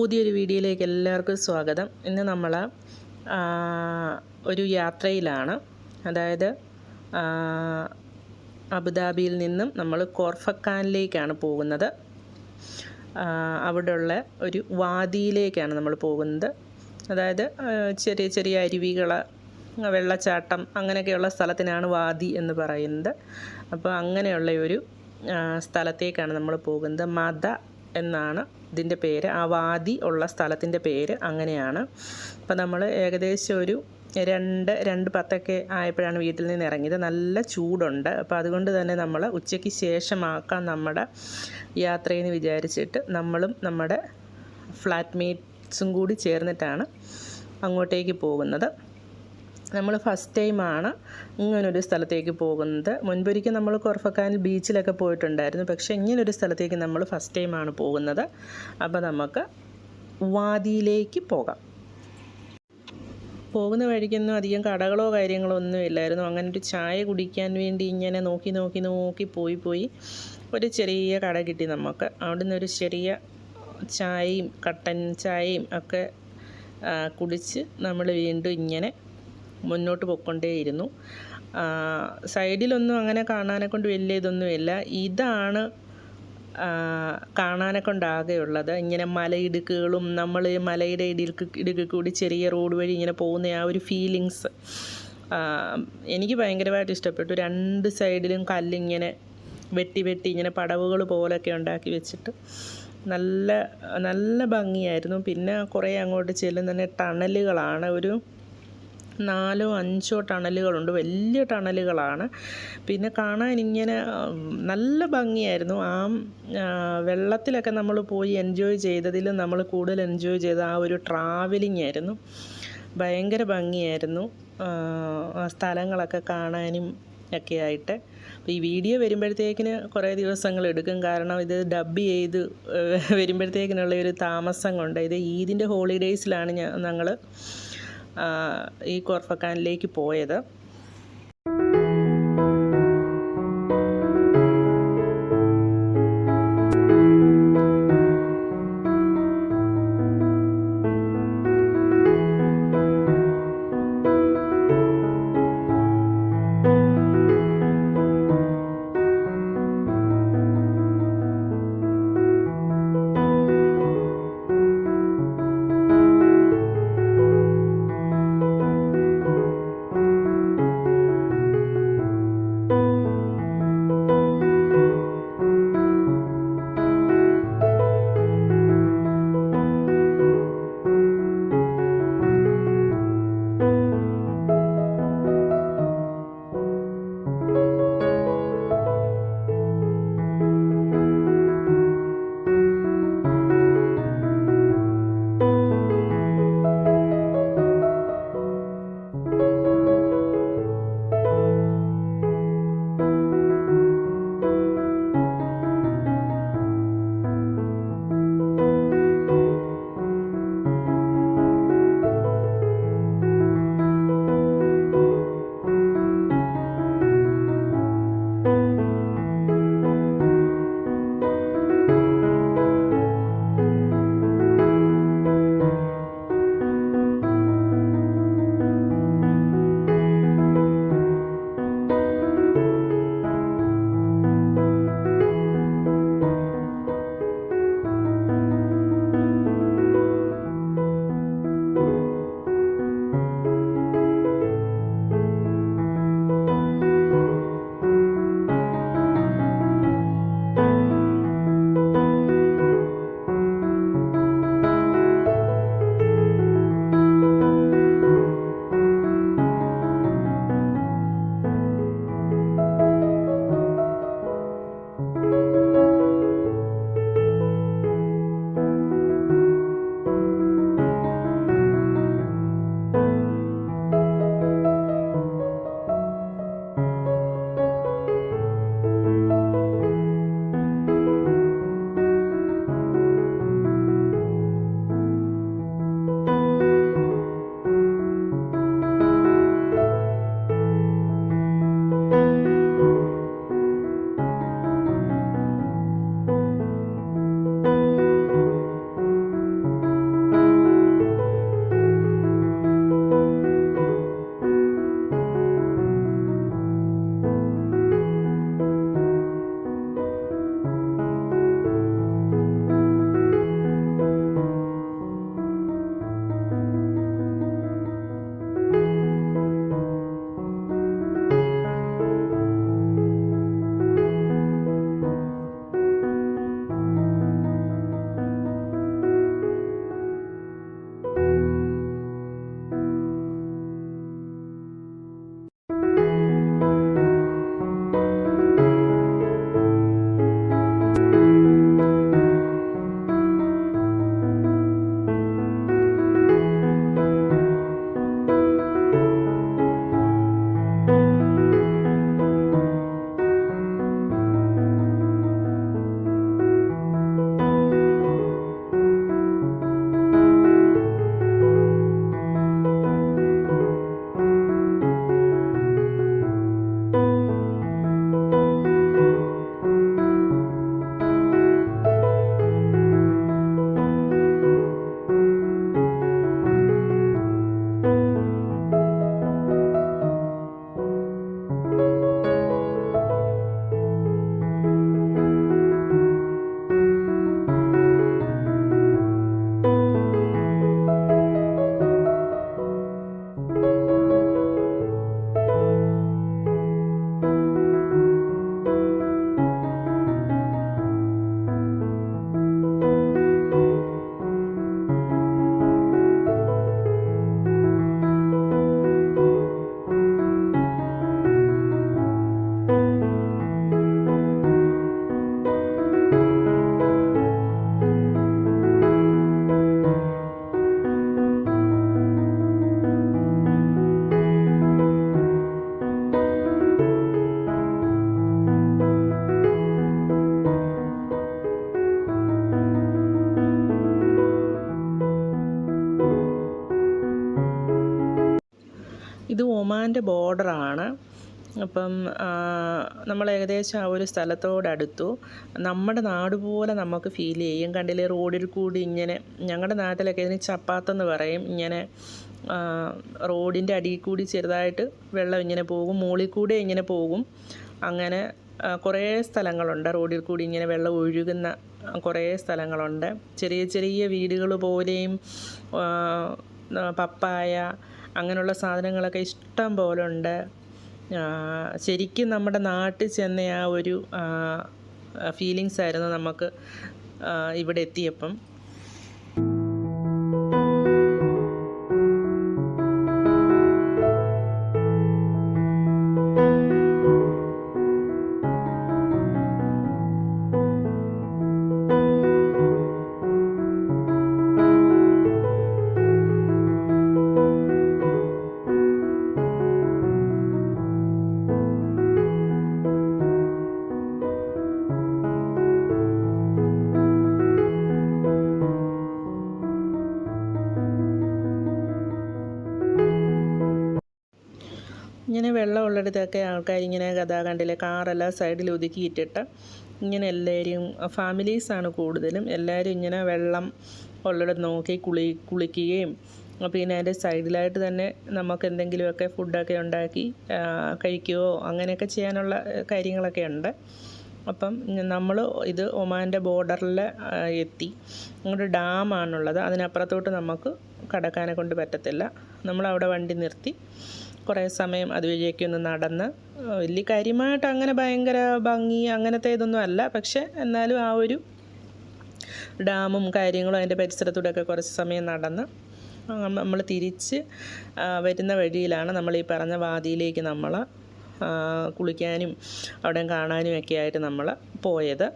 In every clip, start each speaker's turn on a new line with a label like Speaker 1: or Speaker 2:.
Speaker 1: പുതിയൊരു വീഡിയോയിലേക്ക് എല്ലാവർക്കും സ്വാഗതം ഇന്ന് നമ്മൾ ഒരു യാത്രയിലാണ് അതായത് അബുദാബിയിൽ നിന്നും നമ്മൾ കോർഫക്കാനിലേക്കാണ് പോകുന്നത് അവിടെയുള്ള ഒരു വാദിയിലേക്കാണ് നമ്മൾ പോകുന്നത് അതായത് ചെറിയ ചെറിയ അരുവികൾ വെള്ളച്ചാട്ടം അങ്ങനെയൊക്കെയുള്ള സ്ഥലത്തിനാണ് വാദി എന്ന് പറയുന്നത് അപ്പോൾ അങ്ങനെയുള്ള ഒരു സ്ഥലത്തേക്കാണ് നമ്മൾ പോകുന്നത് മത എന്നാണ് ഇതിൻ്റെ പേര് ആ വാദി ഉള്ള സ്ഥലത്തിൻ്റെ പേര് അങ്ങനെയാണ് അപ്പോൾ നമ്മൾ ഏകദേശം ഒരു രണ്ട് രണ്ട് പത്തൊക്കെ ആയപ്പോഴാണ് വീട്ടിൽ നിന്ന് ഇറങ്ങിയത് നല്ല ചൂടുണ്ട് അപ്പോൾ അതുകൊണ്ട് തന്നെ നമ്മൾ ഉച്ചയ്ക്ക് ശേഷമാക്കാം നമ്മുടെ യാത്രയെന്ന് വിചാരിച്ചിട്ട് നമ്മളും നമ്മുടെ ഫ്ലാറ്റ്മേറ്റ്സും കൂടി ചേർന്നിട്ടാണ് അങ്ങോട്ടേക്ക് പോകുന്നത് നമ്മൾ ഫസ്റ്റ് ടൈമാണ് ഇങ്ങനൊരു സ്ഥലത്തേക്ക് പോകുന്നത് മുൻപൊരിക്കൽ നമ്മൾ കുറഫക്കാനിൽ ബീച്ചിലൊക്കെ പോയിട്ടുണ്ടായിരുന്നു പക്ഷേ ഇങ്ങനൊരു സ്ഥലത്തേക്ക് നമ്മൾ ഫസ്റ്റ് ടൈമാണ് പോകുന്നത് അപ്പോൾ നമുക്ക് വാദിയിലേക്ക് പോകാം പോകുന്ന വഴിക്കൊന്നും അധികം കടകളോ കാര്യങ്ങളോ ഒന്നും ഇല്ലായിരുന്നു അങ്ങനെ ഒരു ചായ കുടിക്കാൻ വേണ്ടി ഇങ്ങനെ നോക്കി നോക്കി നോക്കി പോയി പോയി ഒരു ചെറിയ കട കിട്ടി നമുക്ക് നിന്ന് ഒരു ചെറിയ ചായയും കട്ടൻ ചായയും ഒക്കെ കുടിച്ച് നമ്മൾ വീണ്ടും ഇങ്ങനെ മുന്നോട്ട് പൊയ്ക്കൊണ്ടേയിരുന്നു സൈഡിലൊന്നും അങ്ങനെ കാണാനെ കൊണ്ട് വലിയ ഇതൊന്നുമില്ല ഇതാണ് കാണാനെ കൊണ്ടാകെയുള്ളത് ഇങ്ങനെ മലയിടുക്കുകളും നമ്മൾ മലയുടെ ഇടുക്ക് ഇടുക്കിൽ കൂടി ചെറിയ റോഡ് വഴി ഇങ്ങനെ പോകുന്ന ആ ഒരു ഫീലിങ്സ് എനിക്ക് ഭയങ്കരമായിട്ട് ഇഷ്ടപ്പെട്ടു രണ്ട് സൈഡിലും കല്ലിങ്ങനെ വെട്ടി വെട്ടി ഇങ്ങനെ പടവുകൾ പോലൊക്കെ ഉണ്ടാക്കി വെച്ചിട്ട് നല്ല നല്ല ഭംഗിയായിരുന്നു പിന്നെ കുറേ അങ്ങോട്ട് ചെല്ലുന്ന തന്നെ ടണലുകളാണ് ഒരു നാലോ അഞ്ചോ ടണലുകളുണ്ട് വലിയ ടണലുകളാണ് പിന്നെ കാണാൻ ഇങ്ങനെ നല്ല ഭംഗിയായിരുന്നു ആ വെള്ളത്തിലൊക്കെ നമ്മൾ പോയി എൻജോയ് ചെയ്തതിൽ നമ്മൾ കൂടുതൽ എൻജോയ് ചെയ്ത ആ ഒരു ട്രാവലിംഗ് ആയിരുന്നു ഭയങ്കര ഭംഗിയായിരുന്നു സ്ഥലങ്ങളൊക്കെ കാണാനും ഒക്കെ ആയിട്ട് അപ്പോൾ ഈ വീഡിയോ വരുമ്പോഴത്തേക്കിന് കുറേ ദിവസങ്ങൾ എടുക്കും കാരണം ഇത് ഡബ് ചെയ്ത് വരുമ്പോഴത്തേക്കിനുള്ള ഒരു താമസം കൊണ്ട് ഇത് ഈദിൻ്റെ ഹോളിഡേയ്സിലാണ് ഞാൻ ഞങ്ങൾ ഈ കോർഫക്കാനിലേക്ക് പോയത് ഇത് ഒമാൻ്റെ ബോർഡറാണ് അപ്പം നമ്മൾ ഏകദേശം ആ ഒരു സ്ഥലത്തോടടുത്തു നമ്മുടെ നാട് പോലെ നമുക്ക് ഫീൽ ചെയ്യും കണ്ടില്ലേ റോഡിൽ കൂടി ഇങ്ങനെ ഞങ്ങളുടെ നാട്ടിലൊക്കെ ഇതിന് ചപ്പാത്തെന്ന് പറയും ഇങ്ങനെ റോഡിൻ്റെ അടിയിൽ കൂടി ചെറുതായിട്ട് വെള്ളം ഇങ്ങനെ പോകും മുകളിൽ കൂടെ ഇങ്ങനെ പോകും അങ്ങനെ കുറേ സ്ഥലങ്ങളുണ്ട് റോഡിൽ കൂടി ഇങ്ങനെ വെള്ളം ഒഴുകുന്ന കുറേ സ്ഥലങ്ങളുണ്ട് ചെറിയ ചെറിയ വീടുകൾ പോലെയും പപ്പായ അങ്ങനെയുള്ള സാധനങ്ങളൊക്കെ ഇഷ്ടം പോലെ ഉണ്ട് ശരിക്കും നമ്മുടെ നാട്ടിൽ ചെന്ന ആ ഒരു ഫീലിങ്സ് ആയിരുന്നു നമുക്ക് ഇവിടെ എത്തിയപ്പം ഇവിടുത്തെയൊക്കെ ആൾക്കാരിങ്ങനെ കഥ കണ്ടില്ലേ കാറെല്ലാം സൈഡിൽ ഒതുക്കിയിട്ടിട്ട് ഇങ്ങനെ എല്ലാവരും ഫാമിലീസാണ് കൂടുതലും എല്ലാവരും ഇങ്ങനെ വെള്ളം ഉള്ളിടത്ത് നോക്കി കുളി കുളിക്കുകയും പിന്നെ അതിൻ്റെ സൈഡിലായിട്ട് തന്നെ നമുക്ക് എന്തെങ്കിലുമൊക്കെ ഫുഡൊക്കെ ഉണ്ടാക്കി കഴിക്കുകയോ അങ്ങനെയൊക്കെ ചെയ്യാനുള്ള കാര്യങ്ങളൊക്കെ ഉണ്ട് അപ്പം നമ്മൾ ഇത് ഒമാൻ്റെ ബോർഡറിൽ എത്തി അങ്ങോട്ട് ഡാമാണുള്ളത് അതിനപ്പുറത്തോട്ട് നമുക്ക് കടക്കാനെ കൊണ്ട് പറ്റത്തില്ല നമ്മൾ അവിടെ വണ്ടി നിർത്തി കുറേ സമയം അതുവഴിയൊക്കെ ഒന്ന് നടന്ന് വലിയ കാര്യമായിട്ട് അങ്ങനെ ഭയങ്കര ഭംഗി അങ്ങനത്തെ ഇതൊന്നും അല്ല പക്ഷേ എന്നാലും ആ ഒരു ഡാമും കാര്യങ്ങളും അതിൻ്റെ പരിസരത്തൂടെയൊക്കെ കുറച്ച് സമയം നടന്ന് നമ്മൾ തിരിച്ച് വരുന്ന വഴിയിലാണ് നമ്മൾ ഈ പറഞ്ഞ വാതിയിലേക്ക് നമ്മൾ കുളിക്കാനും അവിടെ കാണാനും ഒക്കെ ആയിട്ട് നമ്മൾ പോയത്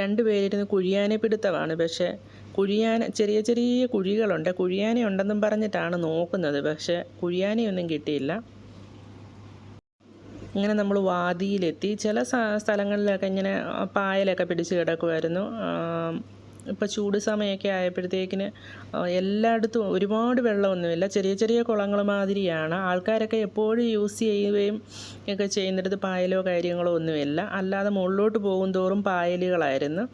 Speaker 1: രണ്ടുപേരിരുന്ന് കുഴിയാനെ പിടുത്തമാണ് പക്ഷേ കുഴിയാന ചെറിയ ചെറിയ കുഴികളുണ്ട് കുഴിയാനെ ഉണ്ടെന്നും പറഞ്ഞിട്ടാണ് നോക്കുന്നത് പക്ഷേ കുഴിയാനയൊന്നും കിട്ടിയില്ല ഇങ്ങനെ നമ്മൾ വാതിയിലെത്തി ചില സ്ഥലങ്ങളിലൊക്കെ ഇങ്ങനെ പായലൊക്കെ പിടിച്ച് കിടക്കുമായിരുന്നു ഇപ്പോൾ ചൂട് സമയമൊക്കെ ആയപ്പോഴത്തേക്കിന് എല്ലായിടത്തും ഒരുപാട് വെള്ളമൊന്നുമില്ല ചെറിയ ചെറിയ കുളങ്ങൾ മാതിരിയാണ് ആൾക്കാരൊക്കെ എപ്പോഴും യൂസ് ചെയ്യുകയും ഒക്കെ ചെയ്യുന്നിടത്ത് പായലോ കാര്യങ്ങളോ ഒന്നുമില്ല അല്ലാതെ മുകളിലോട്ട് പോകും തോറും പായലുകളായിരുന്നു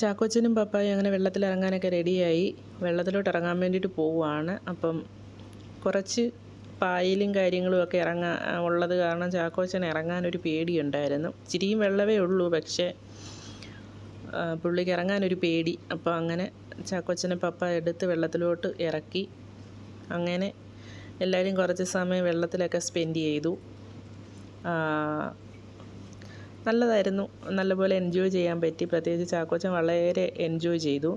Speaker 1: ചാക്കോച്ചനും പപ്പായും അങ്ങനെ വെള്ളത്തിലിറങ്ങാനൊക്കെ റെഡിയായി വെള്ളത്തിലോട്ട് ഇറങ്ങാൻ വേണ്ടിയിട്ട് പോവുകയാണ് അപ്പം കുറച്ച് പായലും കാര്യങ്ങളും ഒക്കെ ഇറങ്ങാൻ ഉള്ളത് കാരണം ചാക്കോച്ചൻ ഇറങ്ങാനൊരു പേടിയുണ്ടായിരുന്നു ഇച്ചിരിയും വെള്ളമേ ഉള്ളൂ പക്ഷേ പുള്ളിക്ക് ഇറങ്ങാനൊരു പേടി അപ്പോൾ അങ്ങനെ ചാക്കോച്ചനെ പപ്പ എടുത്ത് വെള്ളത്തിലോട്ട് ഇറക്കി അങ്ങനെ എല്ലാവരും കുറച്ച് സമയം വെള്ളത്തിലൊക്കെ സ്പെൻഡ് ചെയ്തു നല്ലതായിരുന്നു നല്ലപോലെ എൻജോയ് ചെയ്യാൻ പറ്റി പ്രത്യേകിച്ച് ചാക്കോച്ചൻ വളരെ എൻജോയ് ചെയ്തു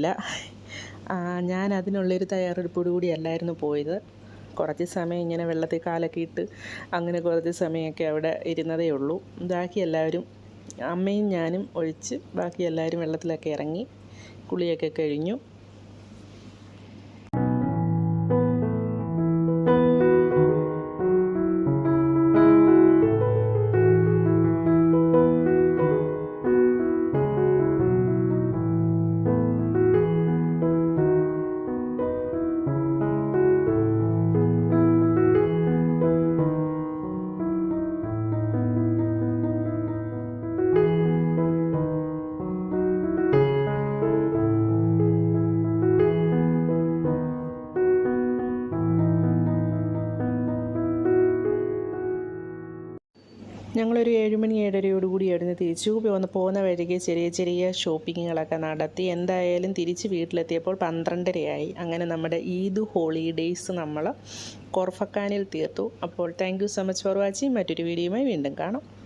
Speaker 1: പറ്റില്ല ഞാൻ അതിനുള്ളൊരു തയ്യാറെടുപ്പോടു കൂടിയല്ലായിരുന്നു പോയത് കുറച്ച് സമയം ഇങ്ങനെ വെള്ളത്തിൽ കാലൊക്കെ ഇട്ട് അങ്ങനെ കുറച്ച് സമയമൊക്കെ അവിടെ ഇരുന്നതേ ഉള്ളൂ ബാക്കി എല്ലാവരും അമ്മയും ഞാനും ഒഴിച്ച് ബാക്കി എല്ലാവരും വെള്ളത്തിലൊക്കെ ഇറങ്ങി കുളിയൊക്കെ കഴിഞ്ഞു ഞങ്ങളൊരു ഏഴുമണി അവിടുന്ന് തിരിച്ചു വന്ന് പോകുന്ന വഴിക്ക് ചെറിയ ചെറിയ ഷോപ്പിങ്ങുകളൊക്കെ നടത്തി എന്തായാലും തിരിച്ച് വീട്ടിലെത്തിയപ്പോൾ പന്ത്രണ്ടരയായി അങ്ങനെ നമ്മുടെ ഈദ് ഹോളിഡേയ്സ് നമ്മൾ കൊർഫക്കാനിൽ തീർത്തു അപ്പോൾ thank so much for watching മറ്റൊരു വീഡിയോയുമായി വീണ്ടും കാണാം